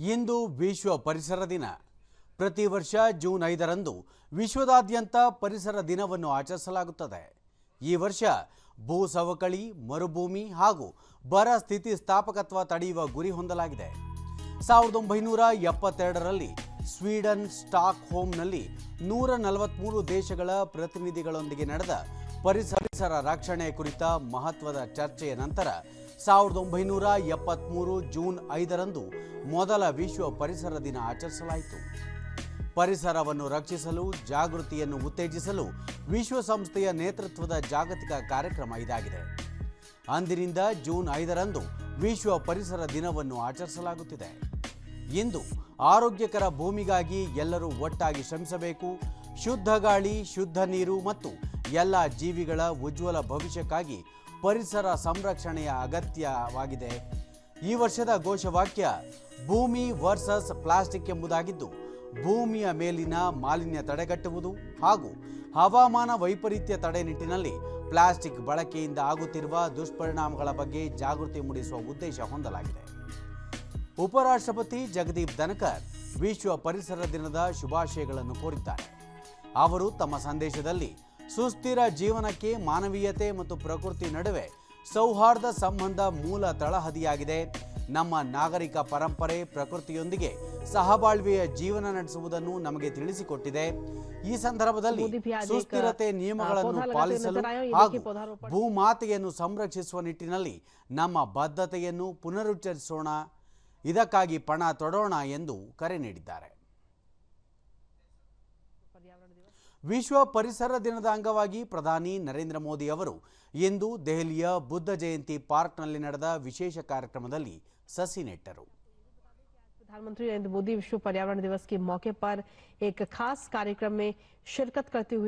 ಇಂದು ವಿಶ್ವ ಪರಿಸರ ದಿನ. ಪ್ರತಿ ವರ್ಷ ಜೂನ್ ಐದರಂದು ವಿಶ್ವದಾದ್ಯಂತ ಪರಿಸರ ದಿನವನ್ನು ಆಚರಿಸಲಾಗುತ್ತದೆ. ಈ ವರ್ಷ ಭೂ ಸವಕಳಿ ಮರುಭೂಮಿ ಹಾಗೂ ಬರ ಸ್ಥಿತಿ ಸ್ಥಾಪಕತ್ವ ತಡೆಯುವ ಗುರಿ ಹೊಂದಲಾಗಿದೆ. ಸಾವಿರದ ಒಂಬೈನೂರ ಎಪ್ಪತ್ತೆರಡರಲ್ಲಿ ಸ್ವೀಡನ್ ಸ್ಟಾಕ್ ಹೋಮ್ನಲ್ಲಿ ನೂರ ನಲವತ್ತ್ಮೂರು ದೇಶಗಳ ಪ್ರತಿನಿಧಿಗಳೊಂದಿಗೆ ನಡೆದ ಪರಿಸರ ರಕ್ಷಣೆ ಕುರಿತ ಮಹತ್ವದ ಚರ್ಚೆಯ ನಂತರ ಸಾವಿರದ ಒಂಬೈನೂರ ಎಪ್ಪತ್ತ್ಮೂರು ಜೂನ್ ಐದರಂದು ಮೊದಲ ವಿಶ್ವ ಪರಿಸರ ದಿನ ಆಚರಿಸಲಾಯಿತು. ಪರಿಸರವನ್ನು ರಕ್ಷಿಸಲು, ಜಾಗೃತಿಯನ್ನು ಉತ್ತೇಜಿಸಲು ವಿಶ್ವಸಂಸ್ಥೆಯ ನೇತೃತ್ವದ ಜಾಗತಿಕ ಕಾರ್ಯಕ್ರಮ ಇದಾಗಿದೆ. ಅಂದಿನಿಂದ ಜೂನ್ ಐದರಂದು ವಿಶ್ವ ಪರಿಸರ ದಿನವನ್ನು ಆಚರಿಸಲಾಗುತ್ತಿದೆ. ಇಂದು ಆರೋಗ್ಯಕರ ಭೂಮಿಗಾಗಿ ಎಲ್ಲರೂ ಒಟ್ಟಾಗಿ ಶ್ರಮಿಸಬೇಕು. ಶುದ್ಧ ಗಾಳಿ, ಶುದ್ಧ ನೀರು ಮತ್ತು ಎಲ್ಲ ಜೀವಿಗಳ ಉಜ್ವಲ ಭವಿಷ್ಯಕ್ಕಾಗಿ ಪರಿಸರ ಸಂರಕ್ಷಣೆಯ ಅಗತ್ಯವಾಗಿದೆ. ಈ ವರ್ಷದ ಘೋಷವಾಕ್ಯ, ಭೂಮಿ ವರ್ಸಸ್ ಪ್ಲಾಸ್ಟಿಕ್ ಎಂಬುದಾಗಿದ್ದು, ಭೂಮಿಯ ಮೇಲಿನ ಮಾಲಿನ್ಯ ತಡೆಗಟ್ಟುವುದು ಹಾಗೂ ಹವಾಮಾನ ವೈಪರೀತ್ಯ ತಡೆ ನಿಟ್ಟಿನಲ್ಲಿ ಪ್ಲಾಸ್ಟಿಕ್ ಬಳಕೆಯಿಂದ ಆಗುತ್ತಿರುವ ದುಷ್ಪರಿಣಾಮಗಳ ಬಗ್ಗೆ ಜಾಗೃತಿ ಮೂಡಿಸುವ ಉದ್ದೇಶ ಹೊಂದಲಾಗಿದೆ. ಉಪರಾಷ್ಟ್ರಪತಿ ಜಗದೀಪ್ ಧನಕರ್ ವಿಶ್ವ ಪರಿಸರ ದಿನದ ಶುಭಾಶಯಗಳನ್ನು ಕೋರಿದ್ದಾರೆ. ಅವರು ತಮ್ಮ ಸಂದೇಶದಲ್ಲಿ ಸುಸ್ಥಿರ ಜೀವನಕ್ಕೆ ಮಾನವೀಯತೆ ಮತ್ತು ಪ್ರಕೃತಿ ನಡುವೆ ಸೌಹಾರ್ದ ಸಂಬಂಧ ಮೂಲ ತಳಹದಿಯಾಗಿದೆ. ನಮ್ಮ ನಾಗರಿಕ ಪರಂಪರೆ ಪ್ರಕೃತಿಯೊಂದಿಗೆ ಸಹಬಾಳ್ವೆಯ ಜೀವನ ನಡೆಸುವುದನ್ನು ನಮಗೆ ತಿಳಿಸಿಕೊಟ್ಟಿದೆ. ಈ ಸಂದರ್ಭದಲ್ಲಿ ಸುಸ್ಥಿರತೆ ನಿಯಮಗಳನ್ನು ಪಾಲಿಸಲು ಹಾಗೂ ಭೂಮಾತೆಯನ್ನು ಸಂರಕ್ಷಿಸುವ ನಿಟ್ಟಿನಲ್ಲಿ ನಮ್ಮ ಬದ್ಧತೆಯನ್ನು ಪುನರುಚ್ಚರಿಸೋಣ. ಇದಕ್ಕಾಗಿ ಪಣ ತೊಡೋಣ ಎಂದು ಕರೆ ನೀಡಿದ್ದಾರೆ. ವಿಶ್ವ ಪರಿಸರ ದಿನದ ಅಂಗವಾಗಿ ಪ್ರಧಾನಿ ನರೇಂದ್ರ ಮೋದಿ ಅವರು ಇಂದು ದೆಹಲಿಯ ಬುದ್ಧ ಜಯಂತಿ ಪಾರ್ಕ್ನಲ್ಲಿ ನಡೆದ ವಿಶೇಷ ಕಾರ್ಯಕ್ರಮದಲ್ಲಿ ಸಸಿ ನೆಟ್ಟರು प्रधानमंत्री नरेंद्र मोदी विश्व पर्यावरण दिवस के मौके पर एक खास कार्यक्रम में शिरकत करते हुए